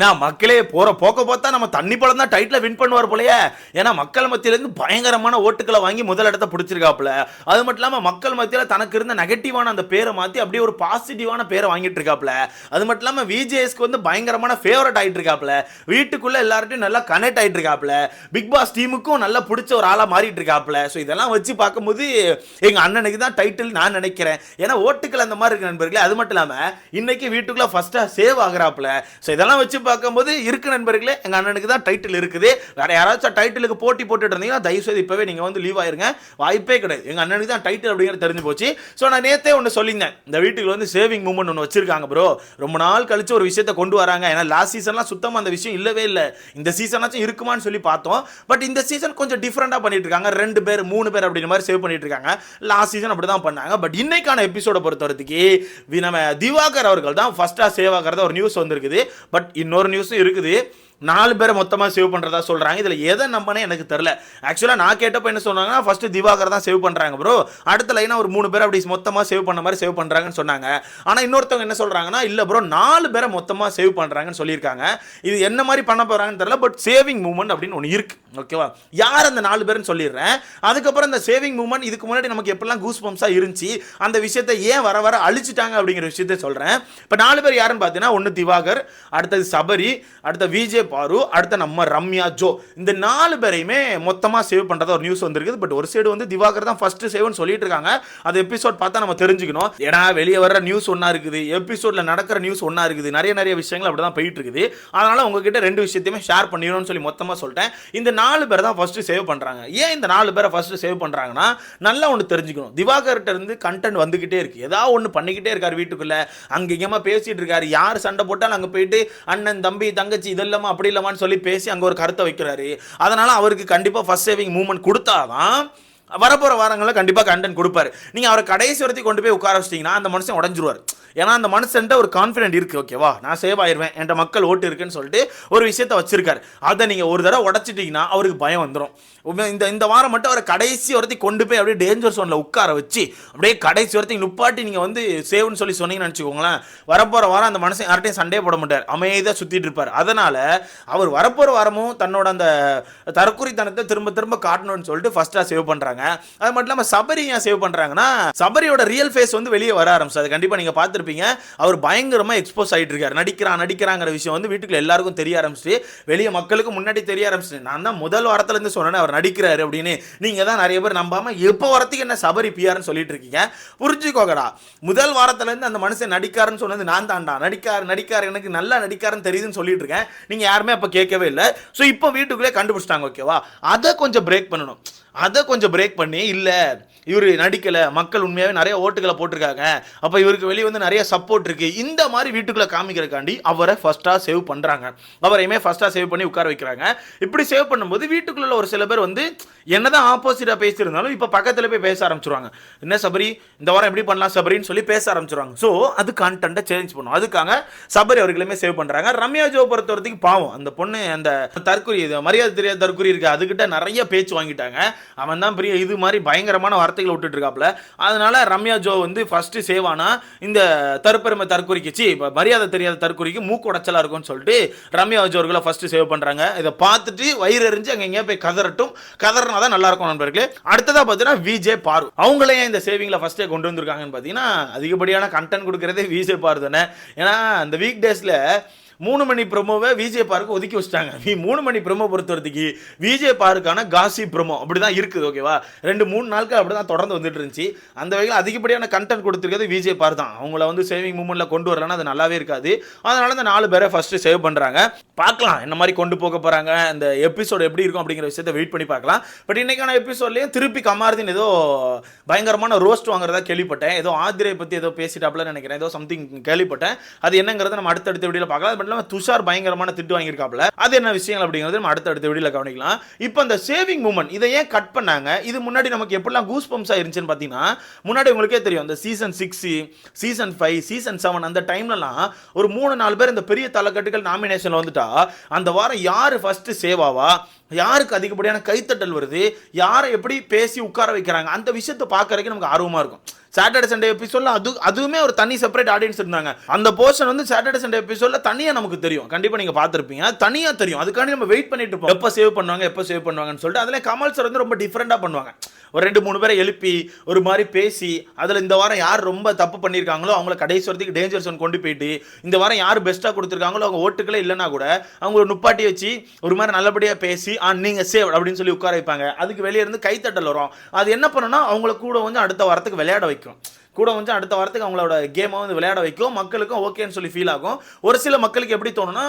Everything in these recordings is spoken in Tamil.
நான் மக்களே போகிற போக்க பார்த்தா நம்ம தண்ணி பழம் தான் டைட்டில் வின் பண்ணுவார் போலயே. ஏன்னா மக்கள் மத்தியிலேருந்து பயங்கரமான ஓட்டுக்களை வாங்கி முதல் இடத்த பிடிச்சிருக்காப்புல. அது மட்டும் இல்லாமல் மக்கள் மத்தியில் தனக்கு இருந்த நெகட்டிவான அந்த பேரை மாற்றி அப்படியே ஒரு பாசிட்டிவான பேரை வாங்கிட்டு இருக்காப்புல. அது மட்டும் இல்லாமல் விஜேஎஸ்க்கு வந்து பயங்கரமான ஃபேவரட் ஆகிட்டு இருக்காப்புல. வீட்டுக்குள்ளே எல்லார்ட்டையும் நல்லா கனெக்ட் ஆகிட்டு இருக்காப்புல. பிக் பாஸ் டீமுக்கும் நல்லா பிடிச்ச ஒரு ஆளாக மாறிட்டு இருக்காப்புல. ஸோ இதெல்லாம் வச்சு பார்க்கும்போது எங்கள் அண்ணனுக்கு தான் டைட்டில் நான் நினைக்கிறேன். ஏன்னா ஓட்டுக்கள் அந்த மாதிரி இருக்கு நண்பர்களே. அது மட்டும் இல்லாமல் இன்னைக்கு வீட்டுக்குள்ளே ஃபஸ்ட்டாக சேவ் ஆகிறாப்புல. ஸோ இதெல்லாம் வச்சு பார்க்கும்போது இருக்கு நண்பர்களே எங்க அண்ணனுக்கு தான் டைட்டில் இருக்குது. வேற யாராச்சும் டைட்டிலுக்கு போட்டி போட்டுட்டு இருந்தீங்கன்னா தயவுசெய்து இப்போவே இப்பவே வந்து லீவ் ஆயிருங்க. வாய்ப்பே கிடையாது. எங்கள் அண்ணனுக்கு தான் டைட்டில் அப்படிங்கிறது தெரிஞ்சு போச்சு. ஸோ நான் நேத்தே ஒன்று சொல்லியிருந்தேன். இந்த வீட்டுக்கு வந்து சேவிங் மூமெண்ட் ஒன்று வச்சிருக்காங்க ப்ரோ ரொம்ப நாள் கழிச்சு ஒரு விஷயத்தை கொண்டு வராங்க. ஏன்னா லாஸ்ட் சீசன்லாம் சுத்தமாக அந்த விஷயம் இல்லவே இல்லை. இந்த சீசனாச்சும் இருக்குமான்னு சொல்லி பார்த்தோம். பட் இந்த சீசன் கொஞ்சம் டிஃப்ரெண்டாக பண்ணிட்டு இருக்காங்க. ரெண்டு பேர் மூணு பேர் அப்படின்ற மாதிரி சேவ் பண்ணிட்டு இருக்காங்க. லாஸ்ட் சீசன் அப்படி தான் பண்ணாங்க. பட் இன்னைக்கான எபிசோட பொறுத்தவரத்துக்கு நம்ம திவாகர் அவர்கள் தான் ஃபர்ஸ்டா சேவ் ஆகிறத ஒரு நியூஸ் வந்திருக்குது. பட் இன்னொரு நியூஸும் இருக்குது. நாலு பேரை மொத்தமாக சேவ் பண்ணுறதா சொல்கிறாங்க இதில் எதை நம்பனே எனக்கு தெரில ஆக்சுவலாக நான் கேட்டப்போ என்ன சொன்னாங்கன்னா ஃபஸ்ட்டு திவாகர் தான் சேவ் பண்ணுறாங்க ப்ரோ அடுத்த லைனாக ஒரு மூணு பேர் அப்படி மொத்தமாக சேவ் பண்ண மாதிரி சேவ் பண்ணுறாங்கன்னு சொன்னாங்க. ஆனால் இன்னொருத்தவங்க என்ன சொல்கிறாங்கன்னா இல்லை ப்ரோ நாலு பேரை மொத்தமாக சேவ் பண்ணுறாங்கன்னு சொல்லியிருக்காங்க. இது என்ன மாதிரி பண்ண போகிறாங்கன்னு தெரில பட் சேவிங் மூமெண்ட் அப்படின்னு ஒன்று இருக்குது ஓகேவா யார் அந்த நாலு பேர்னு சொல்லிடுறேன். அதுக்கப்புறம் இந்த சேவிங் மூமெண்ட் இதுக்கு முன்னாடி நமக்கு எப்படிலாம் கூஸ் பம்ப்ஸாக இருந்துச்சு அந்த விஷயத்தை ஏன் வர வர அழிச்சிட்டாங்க அப்படிங்கிற விஷயத்தை சொல்கிறேன் இப்போ நாலு பேர் யாருன்னு பார்த்தீங்கன்னா ஒன்று திவாகர் அடுத்தது சபரி அடுத்த விஜே பாரு. அடுத்த நம்ம ரம்யா ஜோ. இந்த நாலு பேரையுமே மொத்தமாக சேவ் பண்ணுறதா ஒரு நியூஸ் வந்திருக்குது. பட் ஒரு சைடு வந்து திவாகர் தான் ஃபர்ஸ்ட் சேவ்னு சொல்லிட்டு இருக்காங்க. அது எபிசோட் பார்த்தா நம்ம தெரிஞ்சுக்கணும். ஏன்னா வெளியே வர நியூஸ் ஒன்றா இருக்குது. எபிசோடில் நடக்கிற நியூஸ் ஒன்றா இருக்குது. நிறைய நிறைய விஷயங்கள் அப்படி தான் போயிட்டு இருக்குது. அதனால் உங்ககிட்ட ரெண்டு விஷயத்தையுமே ஷேர் பண்ணிடணும்னு சொல்லி மொத்தமாக சொல்லிட்டேன். இந்த நாலு பேர் தான் ஃபஸ்ட்டு சேவ் பண்ணுறாங்க ஏன் இந்த நாலு பேரை ஃபஸ்ட்டு சேவ் பண்ணுறாங்கன்னா நல்லா ஒன்று தெரிஞ்சுக்கணும். திவாகர்கிட்ட இருந்து கண்டென்ட் வந்துக்கிட்டே இருக்குது ஏதாவது ஒன்று பண்ணிக்கிட்டே இருக்கார் வீட்டுக்குள்ளே. அங்கே இங்கேமா பேசிகிட்டு இருக்காரு. யார் சண்டை போட்டாலும் அங்கே போயிட்டு அண்ணன் தம்பி தங்கச்சி இதெல்லாமா அப்படி இல்லைமான்னு சொல்லி பேசி அங்கே ஒரு கருத்தை வைக்கிறாரு. அதனால் அவருக்கு கண்டிப்பாக ஃபர்ஸ்ட் சேவிங் மூவ்மெண்ட் கொடுத்தாதான் வரப்போகிற வாரங்களில் கண்டிப்பாக கண்டென்ட் கொடுப்பாரு. நீங்கள் அவரை கடைசி வரத்தையும் கொண்டு போய் உட்கார வச்சிட்டிங்கன்னா அந்த மனுஷன் உடஞ்சிருவார். ஏன்னா அந்த மனுஷன்ட்ட ஒரு கான்ஃபிடென்ட் இருக்குது ஓகேவா நான் சேவ் ஆயிடுவேன் என்ற மக்கள் ஓட்டு இருக்குன்னு சொல்லிட்டு ஒரு விஷயத்த வச்சிருக்காரு. அதை நீங்கள் ஒரு தடவை உடச்சிட்டிங்கன்னா அவருக்கு பயம் வந்துடும் இந்த இந்த வாரம் மட்டும் அவரை கடைசி வரத்தையும் கொண்டு போய் அப்படியே டேஞ்சர் சோனில் உட்கார வச்சு அப்படியே கடைசி வரத்தையும் நுப்பாட்டி நீங்கள் வந்து சேவ்னு சொல்லி சொன்னீங்கன்னு நினச்சிக்கோங்களேன் வரப்போகிற வாரம் அந்த மனுஷன் யார்ட்டையும் சண்டே போட மாட்டார். அமைதியாக சுற்றிட்டு இருப்பார். அதனால் அவர் வரப்போகிற வாரமும் தன்னோட அந்த தற்குறித்தனத்தை திரும்ப திரும்ப காட்டணும்னு சொல்லிட்டு ஃபஸ்ட்டாக சேவ் பண்ணுறாங்க அது மட்டும் இல்லாமல் சபரி ஏன் சேவ் பண்ணுறாங்கன்னா சபரியோட ரியல் ஃபேஸ் வந்து வெளியே வர ஆரம்பிச்சு. அது கண்டிப்பாக நீங்கள் பார்த்துருப்பீங்க. அவர் பயங்கரமாக எக்ஸ்போஸ் ஆகிட்டு இருக்காரு. நடிக்கிறான் நடிக்கிறாங்கிற விஷயம் வந்து வீட்டுக்குள்ள எல்லாருக்கும் தெரிய ஆரம்பிச்சு வெளியே மக்களுக்கு முன்னாடி தெரிய ஆரம்பிச்சு நான் தான் முதல் வாரத்துலேருந்து சொன்னேன் அவர் நடிக்கிறாரு அப்படின்னு. நீங்கள் தான் நிறைய பேர் நம்பாமல் எப்போ வரத்துக்கு என்ன சபரி பிஆர்னு சொல்லிட்டு இருக்கீங்க. புரிஞ்சுக்கோங்கடா. முதல் வாரத்துலேருந்து அந்த மனுஷன் நடிக்காருன்னு சொன்னது நான் தான்டா. நடிக்கார் நடிக்கார் எனக்கு நல்லா நடிக்காருன்னு தெரியுதுன்னு சொல்லிட்டு இருக்கேன். நீங்கள் யாருமே அப்போ கேட்கவே இல்லை. ஸோ இப்போ வீட்டுக்குள்ளே கண்டுபிடிச்சிட்டாங்க ஓகேவா அதை கொஞ்சம் பிரேக் பண்ணணும். அதை கொஞ்சம் பிரேக் பண்ணி இல்லை இவர் நடிக்கலை மக்கள் உண்மையாகவே நிறைய ஓட்டுகளை போட்டிருக்காங்க. அப்போ இவருக்கு வெளியே வந்து நிறைய சப்போர்ட் இருக்கு. இந்த மாதிரி வீட்டுக்குள்ளே காமிக்கிறக்காண்டி அவரை ஃபஸ்ட்டாக சேவ் பண்ணுறாங்க அவரையுமே ஃபஸ்ட்டாக சேவ் பண்ணி உட்கார வைக்கிறாங்க. இப்படி சேவ் பண்ணும்போது வீட்டுக்குள்ள ஒரு சில பேர் வந்து என்னதான் ஆப்போசிட்டாக பேசியிருந்தாலும் இப்போ பக்கத்தில் போய் பேச ஆரம்பிச்சிருவாங்க. என்ன சபரி இந்த வாரம் எப்படி பண்ணலாம் சபரின்னு சொல்லி பேச ஆரம்பிச்சிருவாங்க. ஸோ அது கண்டென்ட்டை சேஞ்ச் பண்ணும். அதுக்காக சபரி அவர்களுமே சேவ் பண்ணுறாங்க ரம்யா ஜோ பொறுத்த வரைக்கும் பாவம். அந்த பொண்ணு அந்த தற்கொலை இது மரியாதை தெரியாத தற்கொலை இருக்கு அதுக்கிட்ட நிறைய பேச்சு வாங்கிட்டாங்க. அவன் தான் பெரிய இது மாதிரி பயங்கரமான வார்த்தைகளை விட்டுட்டு இருக்காப்ல. அதனால ரம்யா ஜோ வந்து ஃபர்ஸ்ட் சேவ் ஆனா இந்த தற்பெருமை தற்குறிக்கு சி இப்போ மரியாதை தெரியாத தற்குறிக்கு மூக்கு இருக்கும்னு சொல்லிட்டு ரம்யா ஜோ அவர்களை ஃபர்ஸ்ட் சேவ் பண்றாங்க. இதை பார்த்துட்டு வயிறு எறிஞ்சு அங்கே எங்கேயா போய் கதறட்டும். கதறினா தான் நல்லா இருக்கும் நண்பர்களே. அடுத்ததா பார்த்தீங்கன்னா விஜே பாரு அவங்களே இந்த சேவிங்ல ஃபர்ஸ்டே கொண்டு வந்திருக்காங்கன்னு பார்த்தீங்கன்னா அதிகப்படியான கண்டென்ட் கொடுக்கறதே விஜே பாரு தானே. ஏன்னா அந்த வீக் டேஸ்ல மூணு மணி ப்ரொமோவை விஜே பார்க்கு ஒதுக்கி வச்சிட்டாங்க. நீ மூணு மணி ப்ரொமோ பொறுத்தவரத்துக்கு விஜே பார்க்கான காசி ப்ரொமோ அப்படி தான் இருக்குது ஓகேவா ரெண்டு மூணு நாட்கள் அப்படி தான் தொடர்ந்து வந்துட்டு இருந்துச்சு. அந்த வகையில் அதிகப்படியான கண்டென்ட் கொடுத்துருக்கிறது விஜே பார் தான் அவங்கள வந்து சேவிங் மூமெண்ட்டில் கொண்டு வரலன்னா அது நல்லாவே இருக்காது. அதனால இந்த நாலு பேரை ஃபஸ்ட்டு சேவ் பண்ணுறாங்க பார்க்கலாம். என்ன மாதிரி கொண்டு போக போகிறாங்க இந்த எபிசோடு எப்படி இருக்கும் அப்படிங்கிற விஷயத்த வெயிட் பண்ணி பார்க்கலாம். பட் இன்றைக்கான எபிசோட்லேயும் திருப்பி கமாருதின் ஏதோ பயங்கரமான ரோஸ்ட் வாங்குறதா கேள்விப்பட்டேன். ஏதோ ஆதிரை பற்றி ஏதோ பேசிட்டாப்ல நினைக்கிறேன். ஏதோ சம்திங் கேள்விப்பட்டேன். அது என்னங்கிறத நம்ம அடுத்தடுத்த வீடியோவில் பார்க்கலாம். அது மட்டும் இல்லாமல் துஷார் பயங்கரமான திட்டு வாங்கியிருக்காப்ல அது என்ன விஷயங்கள் அப்படிங்கிறது நம்ம அடுத்தடுத்த வீடியோவில் கவனிக்கலாம். இப்போ அந்த சேவிங் மூமெண்ட் இதை ஏன் கட் பண்ணாங்க? இது முன்னாடி நமக்கு எப்படிலாம் கூஸ் பம்ப்ஸாக இருந்துச்சுன்னு பார்த்தீங்கன்னா முன்னாடி உங்களுக்கே தெரியும். அந்த season six season five season seven அந்த டைம்லலாம் ஒரு மூணு நாலு பேர் இந்த பெரிய தலைக்கட்டுகள் நாமினேஷனில் வந்துட்டா போட்டா அந்த வாரம் யாரு ஃபஸ்ட்டு சேவ் ஆவா யாருக்கு அதிகப்படியான கைத்தட்டல் வருது? யாரை எப்படி பேசி உட்கார வைக்கிறாங்க? அந்த விஷயத்தை பார்க்கறதுக்கு நமக்கு ஆர்வமா இருக்கும். சாட்டர்டே சண்டே எபிசோட்ல அது அதுவுமே ஒரு தனி செப்பரேட் ஆடியன்ஸ் இருந்தாங்க. அந்த போர்ஷன் வந்து சாட்டர்டே சண்டே எபிசோடில் தனியாக நமக்கு தெரியும். கண்டிப்பாக நீங்க பார்த்துருப்பீங்க. தனியாக தெரியும். அதுக்காண்டி நம்ம வெயிட் பண்ணிட்டு இருப்போம். எப்போ சேவ் பண்ணுவாங்க எப்போ சேவ் பண்ணுவாங்கன்னு சொல்லிட்டு அதில் கமல் சார் வந்து ரொம்ப டிஃப்ரெண்ட்டாக பண்ணுவாங்க. ஒரு ரெண்டு மூணு பேரை எழுப்பி ஒரு மாதிரி பேசி அதில் இந்த வாரம் யார் ரொம்ப தப்பு பண்ணியிருக்காங்களோ அவங்கள கடைசி வரத்துக்கு டேஞ்சர் zone கொண்டு போயிட்டு இந்த வாரம் யார் பெஸ்ட்டாக கொடுத்துருக்காங்களோ அவங்க ஓட்டுக்களே இல்லைன்னா கூட அவங்க ஒரு நுப்பாட்டி வச்சு ஒரு மாதிரி நல்லபடியாக பேசி ஆ நீங்கள் சேவ் அப்படின்னு சொல்லி உட்கார வைப்பாங்க. அதுக்கு வெளியே இருந்து கைத்தட்டல் வரும். அது என்ன பண்ணுன்னா அவங்கள கூட வந்து அடுத்த வாரத்துக்கு விளையாட வைக்கும். கூட வந்து அடுத்த வாரத்துக்கு அவங்களோட கேமை வந்து விளையாட வைக்கும். மக்களுக்கும் ஓகேன்னு சொல்லி ஃபீல் ஆகும். ஒரு சில மக்களுக்கு எப்படி தோணும்னா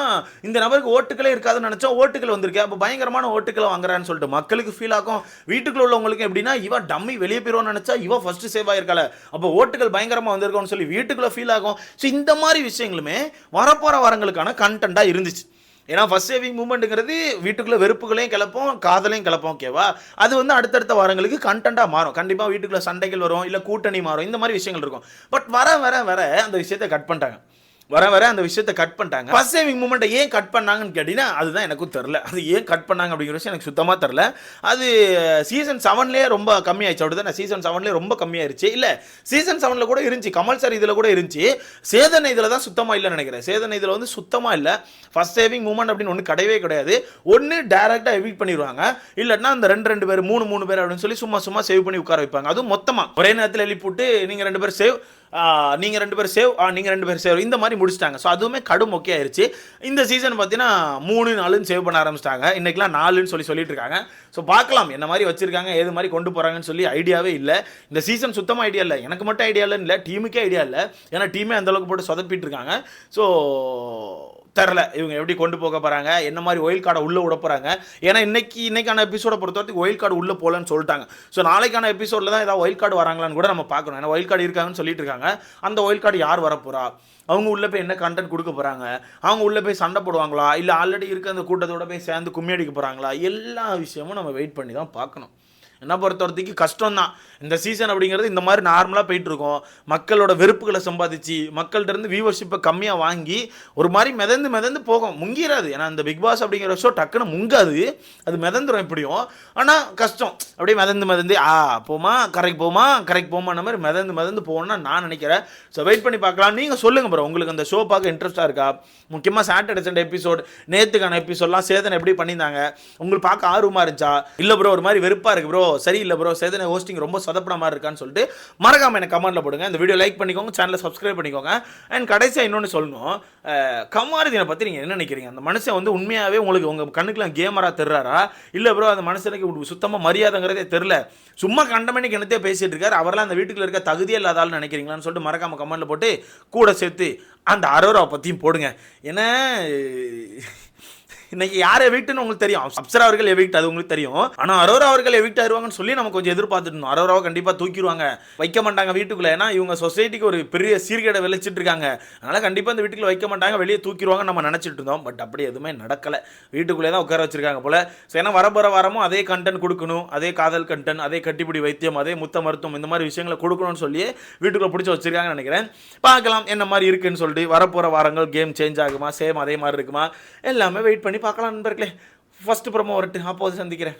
இந்த நபருக்கு ஓட்டுகளே இருக்காதுன்னு நினச்சா ஓட்டுகள் வந்திருக்கு. அப்போ பயங்கரமான ஓட்டுகளை வாங்குறான்னு சொல்லிட்டு மக்களுக்கு ஃபீல் ஆகும். வீட்டுக்குள்ள உள்ளவங்களுக்கு எப்படின்னா இவன் டம்மி வெளியே போயிடுவான்னு நினச்சா இவன் ஃபஸ்ட்டு சேவ் ஆயிருக்கால அப்போ ஓட்டுகள் பயங்கரமாக வந்திருக்கோன்னு சொல்லி வீட்டுக்குள்ளே ஃபீல் ஆகும். ஸோ இந்த மாதிரி விஷயங்களுமே வரப்போகிற வாரங்களுக்கான கண்டென்ட்டாக இருந்துச்சு. ஏன்னா ஃபஸ்ட் சேவிங் மூமெண்ட்டுங்கிறது வீட்டுக்குள்ளே வெறுப்புகளையும் கிளப்போம் காதலையும் கிளப்போம் ஓகேவா அது வந்து அடுத்தடுத்த வாரங்களுக்கு கண்டென்ட்டாக மாறும். கண்டிப்பாக வீட்டுக்குள்ளே சண்டைகள் வரும் இல்லை கூட்டணி மாறும். இந்த மாதிரி விஷயங்கள் இருக்கும். பட் வர வர வர அந்த விஷயத்தை கட் பண்ணிட்டாங்க. வர வர அந்த விஷயத்தை கட் பண்ணிட்டாங்க. ஃபர்ஸ்ட் சேவிங் மூமெண்ட்டை ஏன் கட் பண்ணாங்கன்னு கேட்டீங்கன்னா அதுதான் எனக்கும் தெரில அது ஏன் கட் பண்ணாங்க அப்படிங்கிற விஷயம் எனக்கு சுத்தமாக தெரில அது சீசன் செவன்லேயே ரொம்ப கம்மியாயிடுச்சு. அப்படி தான் சீசன் செவன்லேயே ரொம்ப கம்மியாயிருச்சு. இல்லை சீசன் செவனில் கூட இருந்துச்சு. கமல் சார் இதில் கூட இருந்துச்சு. சேதனை இதில் தான் சுத்தமாக இல்லைன்னு நினைக்கிறேன். சேதனை இதில் வந்து சுத்தமாக இல்லை. ஃபர்ஸ்ட் சேவிங் மூமெண்ட் அப்படின்னு ஒன்று கிடையவே கிடையாது. ஒன்று டேரெக்டாக எவிட் பண்ணிடுவாங்க. இல்லைன்னா அந்த ரெண்டு ரெண்டு பேர் மூணு மூணு பேர் அப்படின்னு சொல்லி சும்மா சும்மா சேவ் பண்ணி உட்கார வைப்பாங்க. அதுவும் மொத்தமாக ஒரே நேரத்தில் எழுப்பிவிட்டு நீங்கள் ரெண்டு பேர் சேவ் நீங்கள் ரெண்டு பேர் சேவ் நீங்கள் ரெண்டு பேர் சேவ். இந்த மாதிரி முடிச்சிட்டாங்க. ஸோ அதுவுமே கடும் மொக்கே ஆயிடுச்சு இந்த சீசன் பார்த்தீங்கன்னா மூணு நாலுன்னு சேவ் பண்ண ஆரம்பிச்சிட்டாங்க. இன்றைக்கெலாம் நாலுன்னு சொல்லி சொல்லிட்டு இருக்காங்க ஸோ பார்க்கலாம் என்ன மாதிரி வச்சுருக்காங்க ஏது மாதிரி கொண்டு போகிறாங்கன்னு சொல்லி ஐடியாவே இல்லை. இந்த சீசன் சுத்தமாக ஐடியா இல்லை. எனக்கு மட்டும் ஐடியா இல்லைன்னு இல்லை டீமுக்கே ஐடியா இல்லை. ஏன்னா டீமே அந்தளவுக்கு போட்டு சொதப்பிட்டு இருக்காங்க ஸோ தெரில இவங்க எப்படி கொண்டு போக போகிறாங்க என்ன மாதிரி ஒயில் கார்டை உள்ளே விட போகிறாங்க ஏன்னா இன்னைக்கு இன்னைக்கான எபிசோட பொறுத்த வரைக்கும் ஒயில் கார்டு உள்ளே போகலன்னு சொல்லிட்டாங்க. ஸோ நாளைக்கான எபிசோடில் தான் ஏதாவது ஒயில் கார்டு வராங்களான்னு கூட நம்ம பார்க்கணும். ஏன்னா ஒயில் கார்டு இருக்காங்கன்னு சொல்லிட்டு இருக்காங்க. அந்த ஒயில் கார்டு யார் வரப்போகிறா அவங்க உள்ளே போய் என்ன கண்டென்ட் கொடுக்க போகிறாங்க அவங்க உள்ளே போய் சண்டை போடுவாங்களா? இல்லை ஆல்ரெடி இருக்க அந்த கூட்டத்தோட போய் சேர்ந்து கும்மி அடிக்க போகிறாங்களா எல்லா விஷயமும் நம்ம வெயிட் பண்ணி தான் பார்க்கணும். என்ன பொறுத்தவரைக்கும் கஷ்டம் தான் இந்த சீசன் அப்படிங்கிறது இந்த மாதிரி நார்மலாக போயிட்டுருக்கோம். மக்களோட வெறுப்புகளை சம்பாதிச்சு மக்கள்கிட்டருந்து வியூவர்ஷிப்பை கம்மியாக வாங்கி ஒரு மாதிரி மிதந்து மிதந்து போகும். முங்கிடாது ஏன்னா இந்த பிக் பாஸ் அப்படிங்கிற ஷோ டக்குன்னு முங்காது. அது மிதந்துடும் எப்படியும். ஆனால் கஷ்டம். அப்படியே மிதந்து மிதந்து ஆ போமா கரைக்கு போமா கரைக்கு போமான்ற மாதிரி மிதந்து மிதந்து போகணும்னு நான் நினைக்கிறேன். ஸோ வெயிட் பண்ணி பார்க்கலாம். நீங்கள் சொல்லுங்கள் ப்ரோ உங்களுக்கு அந்த ஷோ பார்க்க இன்ட்ரெஸ்ட்டாக இருக்கா? முக்கியமாக சாட்டர்டே சண்டே எபிசோட் நேற்றுக்கான எபிசோட்லாம் சேதனை எப்படி பண்ணியிருந்தாங்க? உங்களுக்கு பார்க்க ஆர்வமாக இருந்துச்சா? இல்லை ப்ரோ ஒரு மாதிரி வெறுப்பாக இருக்குது ப்ரோ சரியில்லை ப்ரோ சேதனை ஹோஸ்டிங் ரொம்ப சொதப்பன மாதிரி இருக்கான்னு சொல்லிட்டு மறக்காம எனக்கு கமெண்ட்ல போடுங்க. இந்த வீடியோ லைக் பண்ணிக்கோங்க சேனலை சப்ஸ்கிரைப் பண்ணிக்கோங்க. அண்ட் கடைசியாக இன்னொன்று சொல்லணும். கமாரதினை பற்றி நீங்கள் என்ன நினைக்கிறீங்க? அந்த மனுஷன் வந்து உண்மையாகவே உங்களுக்கு உங்கள் கண்ணுக்குலாம் கேமரா தெரிறாரா? இல்லை ப்ரோ அந்த மனுஷனுக்கு சுத்தமாக மரியாதைங்கிறதே தெரில. சும்மா கண்டமணிக்கு என்னத்தையே பேசிகிட்டு இருக்காரு. அவரெல்லாம் அந்த வீட்டுக்குள்ள இருக்க தகுதியே இல்லாத நினைக்கிறீங்களான்னு சொல்லிட்டு மறக்காம கமெண்ட்ல போட்டு கூட சேர்த்து அந்த அரோராவை பற்றியும் போடுங்க. ஏன்னா இன்னைக்கு யார் எவிக்ட்னு உங்களுக்கு தெரியும். அப்சரா அவர்கள் எவிக்ட் அது உங்களுக்கு தெரியும். ஆனால் அரோரா அவர்கள் எவிக்ட் ஆயிருவாங்கன்னு சொல்லி நம்ம கொஞ்சம் எதிர்பார்த்துட்டு அரோராவை கண்டிப்பாக தூக்கிடுவாங்க. வைக்க மாட்டாங்க வீட்டுக்குள்ள. ஏன்னா இவங்க சொசைட்டிக்கு ஒரு பெரிய சீர்கேடை விளைச்சிட்டு இருக்காங்க. அதனால கண்டிப்பாக இந்த வீட்டுக்குள்ள வைக்க மாட்டாங்க. வெளியே தூக்கிடுவாங்க நம்ம நினச்சிட்டு இருந்தோம். பட் அப்படி எதுவுமே நடக்கல. வீட்டுக்குள்ளே தான் உட்கார வச்சிருக்காங்க போல. ஸோ ஏன்னா வரப்போற வாரமும் அதே கண்டென்ட் கொடுக்கணும். அதே காதல் கண்டென்ட் அதே கட்டிப்பிடி வைத்தியம் அதே முத்த மருத்துவம் இந்த மாதிரி விஷயங்களை கொடுக்கணும்னு சொல்லி வீட்டுக்குள்ளே பிடிச்சி வச்சிருக்காங்கன்னு நினைக்கிறேன். பார்க்கலாம் என்ன மாதிரி இருக்குன்னு சொல்லிட்டு வரப்போகிற வாரங்கள் கேம் சேஞ்ச் ஆகுமா? சேம் அதே மாதிரி இருக்குமா? எல்லாமே வெயிட் பண்ணி பார்க்கலாம் நண்பர்களே. ஃபர்ஸ்ட் ப்ரோமோ வரட்டு. அப்போது சந்திக்கிறேன்.